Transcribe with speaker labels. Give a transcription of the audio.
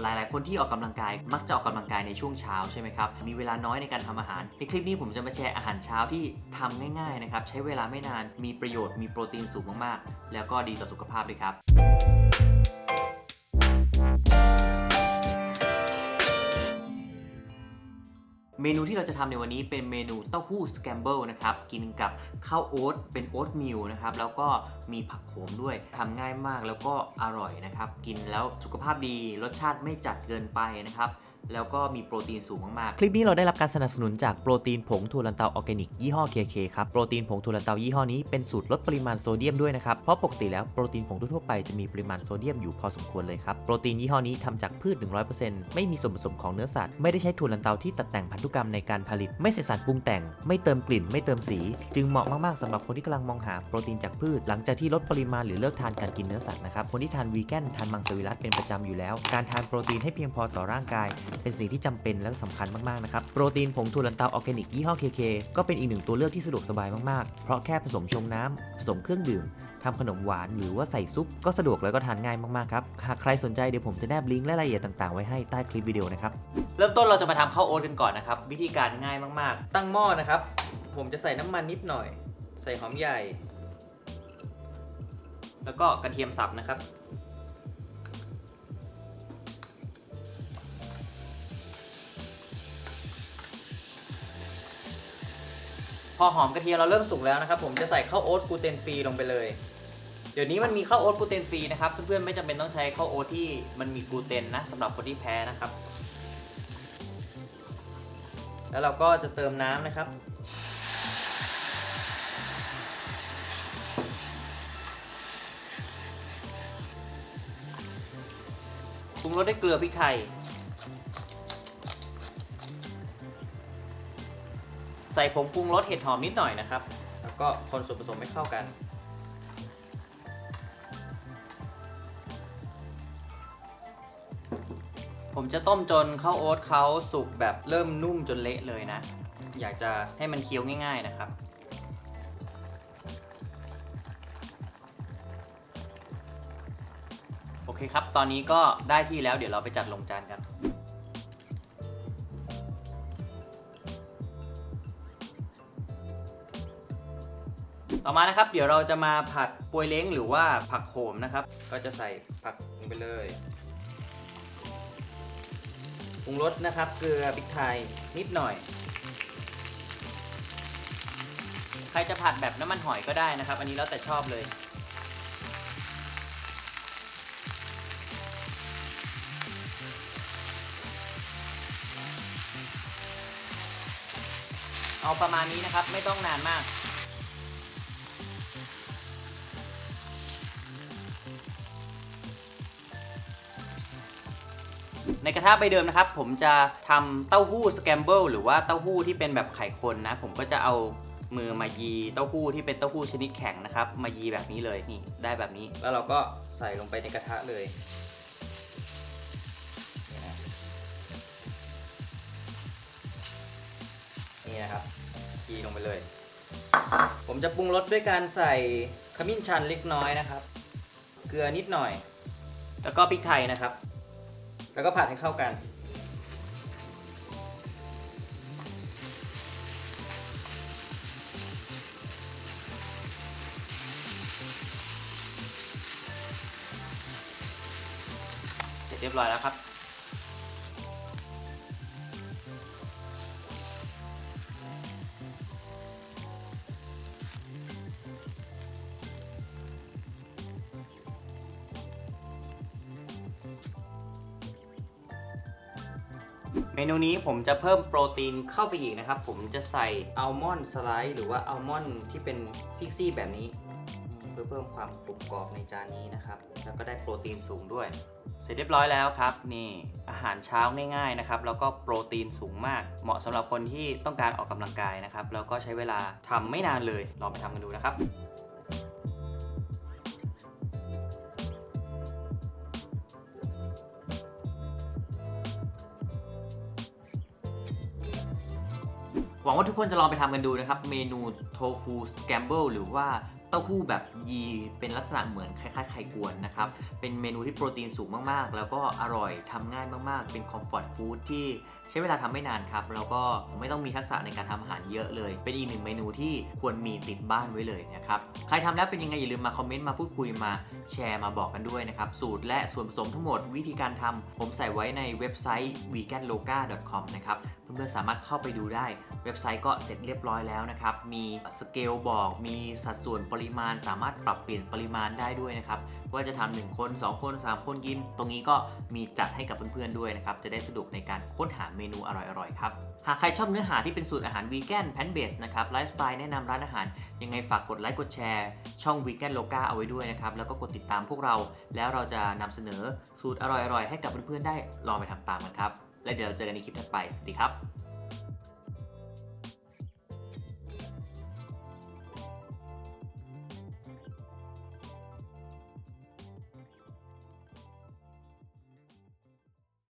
Speaker 1: หลาย ๆ คนที่ออกกำลังกายมักจะออกกำลังกายในช่วงเช้าใช่ไหมครับ มีเวลาน้อยในการทำอาหาร ในคลิปนี้ผมจะมาแชร์อาหารเช้าที่ทำง่าย ๆ นะครับ ใช้เวลาไม่นาน มีประโยชน์ มีโปรตีนสูงมาก ๆ แล้วก็ดีต่อสุขภาพด้วยครับ เมนูที่เราจะทำในวันนี้เป็นเมนูเต้าหู้สแคมเบิลนะครับ กินกับข้าวโอ๊ตเป็นโอ๊ตมิลนะครับ แล้วก็มีผักโขมด้วยทำง่ายมากแล้วก็อร่อยนะครับ กินแล้วสุขภาพดีรสชาติไม่จัดเกินไปนะครับ แล้วก็มีโปรตีนสูงมากๆ คลิปนี้เราได้รับการสนับสนุนจากโปรตีนผงถั่วลันเตาออร์แกนิกยี่ห้อ KK ครับ โปรตีนผงถั่วลันเตายี่ห้อนี้เป็นสูตรลดปริมาณโซเดียมด้วยนะครับ เพราะปกติแล้วโปรตีนผงทั่วไปจะมีปริมาณโซเดียมอยู่พอสมควรเลยครับ โปรตีนยี่ห้อนี้ทำจากพืช 100%ไม่มีส่วนผสมของเนื้อสัตว์ ไม่ได้ใช้ถั่วลันเตาที่ตัดแต่งพันธุกรรมในการผลิต ไม่ใส่สารปรุงแต่ง ไม่เติมกลิ่น ไม่เติมสี จึงเหมาะมากๆสำหรับคนที่กำลังมองหาโปรตีนจากพืช หลังจากที่ลดปริมาณหรือเลิกทานการกินเนื้อสัตว์นะครับ คนที่ทานวีแกนทานมังสวิรัตเป็นประจำอยู่แล้ว การทานโปรตีนให้เพียงพอต่อร่างกายเป็นสิ่งที่จำเป็นและสำคัญมากๆนะครับ โปรตีนผงถั่วลันเตาออร์แกนิกยี่ห้อ KK ก็เป็นอีกหนึ่งตัวเลือกที่สะดวกสบายมากๆ เพราะแค่ผสมชงน้ำผสมเครื่องดื่มทำขนมหวานหรือว่าใส่ซุปก็สะดวกแล้วก็ทานง่ายมากๆครับ หากใครสนใจเดี๋ยวผมจะแนบลิงก์และรายละเอียดต่างๆ ไว้ให้ใต้คลิปวิดีโอนะครับ เริ่มต้นเราจะมาทำข้าวโอ๊ตกันก่อนนะครับ วิธีการง่ายมากๆ ตั้งหม้อนะครับ ผมจะใส่น้ำมันนิดหน่อย ใส่หอมใหญ่ แล้วก็กระเทียมสับนะครับ อหอมกระเทียมเราเริ่มสุกแล้วนะครับผมจะใส่ข้าวโอ๊ตกลูเตนฟรีลงไปเลย เดี๋ยวนี้มันมีข้าวโอ๊ตกลูเตนฟรีนะครับเพื่อนๆไม่จำเป็นต้องใช้ข้าวโอ๊ตที่มันมีกลูเตนนะสำหรับคนที่แพ้นะครับ แล้วเราก็จะเติมน้ำนะครับปรุงรสด้วยเกลือพริกไทย ใส่ผงปรุงรสเห็ดหอมนิดหน่อยนะครับ แล้วก็คนส่วนผสมให้เข้ากัน ผมจะต้มจนข้าวโอ๊ตเขาสุกแบบเริ่มนุ่มจนเละเลยนะ อยากจะให้มันเคี้ยวง่าย ๆนะครับโอเคครับ ตอนนี้ก็ได้ที่แล้ว เดี๋ยวเราไปจัดลงจานกัน ต่อมานะครับ เดี๋ยวเราจะมาผัดปวยเล้งหรือว่าผักโขมนะครับ ก็จะใส่ผักลงไปเลยปรุงรสนะครับ เกลือพริกไทยนิดหน่อย ใครจะผัดแบบน้ำมันหอยก็ได้นะครับ อันนี้แล้วแต่ชอบเลย เอาประมาณนี้นะครับไม่ต้องนานมาก ในกระทะใบเดิมนะครับ ผมจะทำเต้าหู้สแกมเบิลหรือว่าเต้าหู้ที่เป็นแบบไข่คนนะ ผมก็จะเอามือมายีเต้าหู้ที่เป็นเต้าหู้ชนิดแข็งนะครับ มายีแบบนี้เลยนี่ได้แบบนี้ แล้วเราก็ใส่ลงไปในกระทะเลยนี่นะครับยีลงไปเลย ผมจะปรุงรสด้วยการใส่ขมิ้นชันเล็กน้อยนะครับ เกลือนิดหน่อย แล้วก็พริกไทยนะครับ แล้วก็ผัดให้เข้ากัน เสร็จเรียบร้อยแล้วครับ เมนูนี้ผมจะเพิ่มโปรตีนเข้าไปอีกนะครับ ผมจะใส่อัลมอนด์สไลด์หรือว่าอัลมอนด์ที่เป็นซี่ๆแบบนี้ เพื่อเพิ่มความกรุบกรอบในจานนี้นะครับ แล้วก็ได้โปรตีนสูงด้วย เสร็จเรียบร้อยแล้วครับ นี่อาหารเช้าง่ายๆนะครับ แล้วก็โปรตีนสูงมาก เหมาะสำหรับคนที่ต้องการออกกำลังกายนะครับ แล้วก็ใช้เวลาทำไม่นานเลย ลองไปทำกันดูนะครับ หวังว่าทุกคนจะลองไปทำกันดูนะครับ เมนูโทฟูสแกมเบิลหรือว่าเต้าหู้แบบยีเป็นลักษณะเหมือนคล้ายๆไข่กวนนะครับ เป็นเมนูที่โปรตีนสูงมากๆ แล้วก็อร่อยทำง่ายมากๆ เป็นคอมฟอร์ตฟู้ดที่ใช้เวลาทำไม่นานครับ แล้วก็ไม่ต้องมีทักษะในการทำอาหารเยอะเลย เป็นอีกหนึ่งเมนูที่ควรมีติดบ้านไว้เลยนะครับ ใครทำแล้วเป็นยังไงอย่าลืมมาคอมเมนต์มาพูดคุยมาแชร์มาบอกกันด้วยนะครับ สูตรและส่วนผสมทั้งหมดวิธีการทำผมใส่ไว้ในเว็บไซต์ veganloga.com นะครับ เพื่อนๆสามารถเข้าไปดูได้ เว็บไซต์ก็เสร็จเรียบร้อยแล้วนะครับ มีสเกลบอก มีสัดส่วนปริมาณ สามารถปรับเปลี่ยนปริมาณได้ด้วยนะครับ ว่าจะทำหนึ่งคน 2 คน 3 คนกิน ตรงนี้ก็มีจัดให้กับเพื่อนๆด้วยนะครับ จะได้สะดวกในการค้นหาเมนูอร่อยๆครับ หากใครชอบเนื้อหาที่เป็นสูตรอาหารวีแกนแพนเบสนะครับ ไลฟ์สไตล์แนะนำร้านอาหาร ยังไงฝากกดไลค์กดแชร์ ช่องวีแกนโลกาเอาไว้ด้วยนะครับ แล้วก็กดติดตามพวกเรา แล้วเราจะนำเสนอสูตรอร่อยๆ ให้กับเพื่อนๆได้ลองไปทำตามกันครับ และเดี๋ยวเราเจอกันในคลิปถัดไป สวัสดีครับ